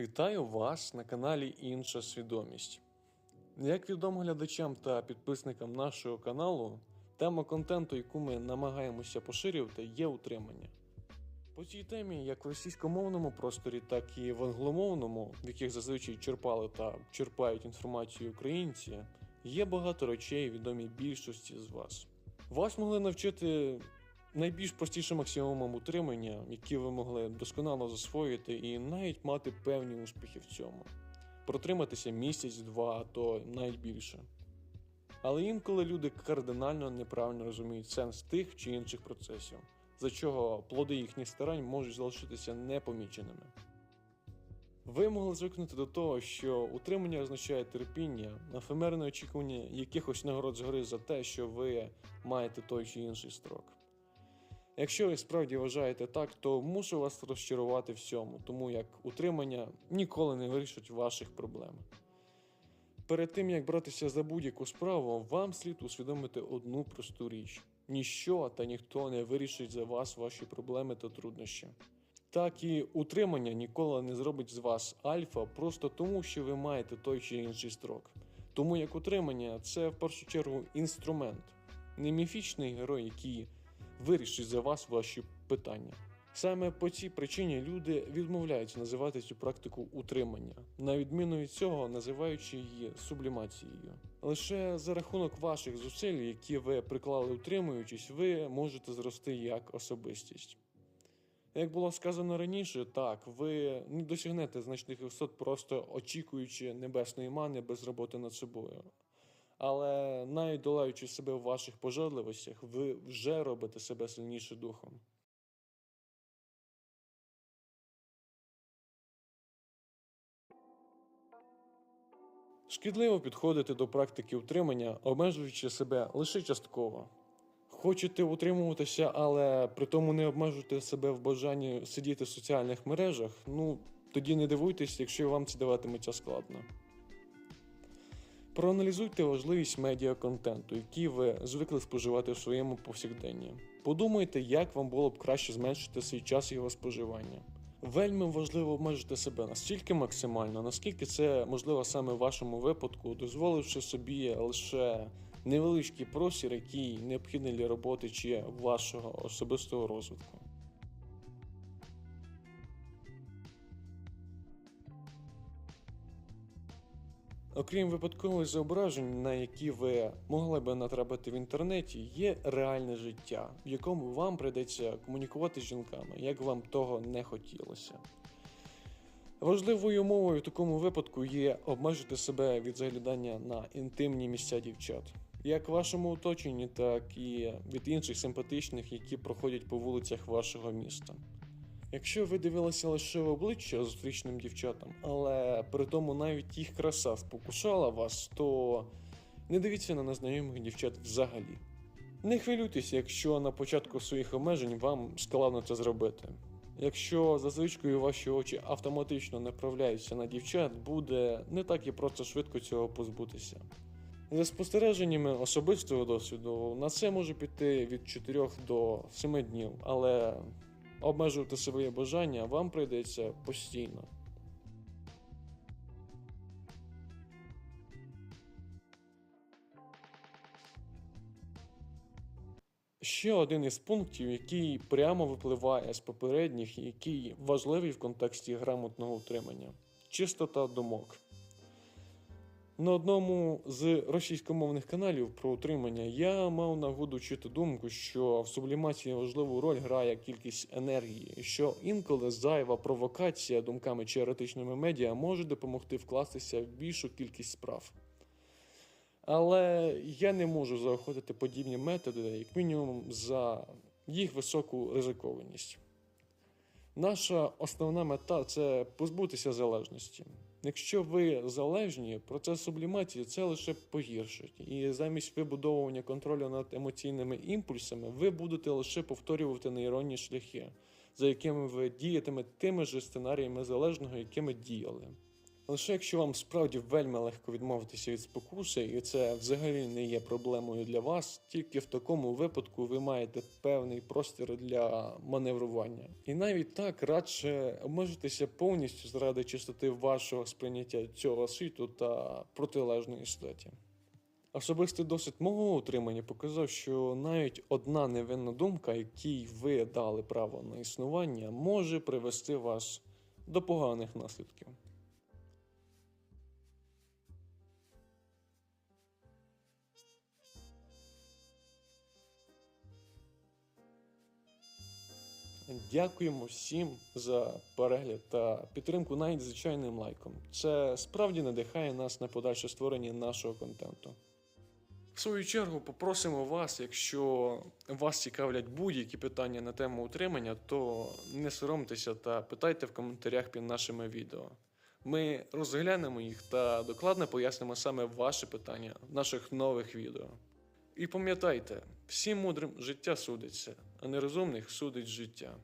Вітаю вас на каналі Інша Свідомість. Як відомо глядачам та підписникам нашого каналу, тема контенту, яку ми намагаємося поширювати, є утримання. По цій темі, як в російськомовному просторі, так і в англомовному, в яких зазвичай черпали та черпають інформацію українці, є багато речей, відомі більшості з вас. Вас могли навчити найбільш простішим аксіомам утримання, які ви могли досконало засвоїти і навіть мати певні успіхи в цьому. Протриматися місяць-два, а то навіть більше. Але інколи люди кардинально неправильно розуміють сенс тих чи інших процесів, за чого плоди їхніх старань можуть залишитися непоміченими. Ви могли звикнути до того, що утримання означає терпіння, ефемерне очікування якихось нагород згори за те, що ви маєте той чи інший строк. Якщо ви справді вважаєте так, то мушу вас розчарувати в цьому, тому як утримання ніколи не вирішить ваших проблем. Перед тим як братися за будь-яку справу, вам слід усвідомити одну просту річ: ніщо та ніхто не вирішить за вас ваші проблеми та труднощі. Так і утримання ніколи не зробить з вас альфа просто тому, що ви маєте той чи інший строк. Тому як утримання це в першу чергу інструмент, не міфічний герой, який вирішить за вас ваші питання. Саме по цій причині люди відмовляються називати цю практику утримання, на відміну від цього, називаючи її сублімацією. Лише за рахунок ваших зусиль, які ви приклали утримуючись, ви можете зрости як особистість. Як було сказано раніше, так, ви не досягнете значних висот, просто очікуючи небесної мани без роботи над собою. Але навіть долаючи себе в ваших пожадливостях, ви вже робите себе сильніше духом. Шкідливо підходити до практики утримання, обмежуючи себе лише частково. Хочете утримуватися, але при тому не обмежуйте себе в бажанні сидіти в соціальних мережах, ну тоді не дивуйтесь, якщо вам це даватиметься складно. Проаналізуйте важливість медіаконтенту, який ви звикли споживати в своєму повсякденні. Подумайте, як вам було б краще зменшити свій час його споживання. Вельми важливо обмежити себе настільки максимально, наскільки це можливо саме в вашому випадку, дозволивши собі лише невеличкий простір, який необхідний для роботи чи вашого особистого розвитку. Окрім випадкових зображень, на які ви могли би натрапити в інтернеті, є реальне життя, в якому вам прийдеться комунікувати з жінками, як вам того не хотілося. Важливою умовою в такому випадку є обмежити себе від заглядання на інтимні місця дівчат, як в вашому оточенні, так і від інших симпатичних, які проходять по вулицях вашого міста. Якщо ви дивилися лише в обличчя зустрічним дівчатам, але при тому навіть їх краса спокушала вас, то не дивіться на незнайомих дівчат взагалі. Не хвилюйтесь, якщо на початку своїх обмежень вам складно це зробити. Якщо за звичкою ваші очі автоматично направляються на дівчат, буде не так і просто швидко цього позбутися. За спостереженнями особистого досвіду, на це може піти від 4 до 7 днів, але обмежувати своє бажання вам прийдеться постійно. Ще один із пунктів, який прямо випливає з попередніх, і який важливий в контексті грамотного утримання чистота думок. На одному з російськомовних каналів про утримання я мав нагоду чути думку, що в сублімації важливу роль грає кількість енергії, що інколи зайва провокація думками чи еретичними медіа може допомогти вкластися в більшу кількість справ. Але я не можу заохотити подібні методи, як мінімум, за їх високу ризикованість. Наша основна мета це позбутися залежності. Якщо ви залежні, процес сублімації це лише погіршить, і замість вибудовування контролю над емоційними імпульсами, ви будете лише повторювати нейронні шляхи, за якими ви діятимете тими ж сценаріями залежного, якими діяли. Лише якщо вам справді вельми легко відмовитися від спокуси, і це взагалі не є проблемою для вас, тільки в такому випадку ви маєте певний простір для маневрування. І навіть так радше обмежитися повністю заради чистоти вашого сприйняття цього світу та протилежної статі. Особистий досвід мого утримання показав, що навіть одна невинна думка, якій ви дали право на існування, може привести вас до поганих наслідків. Дякуємо всім за перегляд та підтримку навіть звичайним лайком. Це справді надихає нас на подальше створення нашого контенту. В свою чергу попросимо вас, якщо вас цікавлять будь-які питання на тему утримання, то не соромтеся та питайте в коментарях під нашими відео. Ми розглянемо їх та докладно пояснимо саме ваші питання в наших нових відео. І пам'ятайте, всім мудрим життя судиться, а нерозумних судить життя.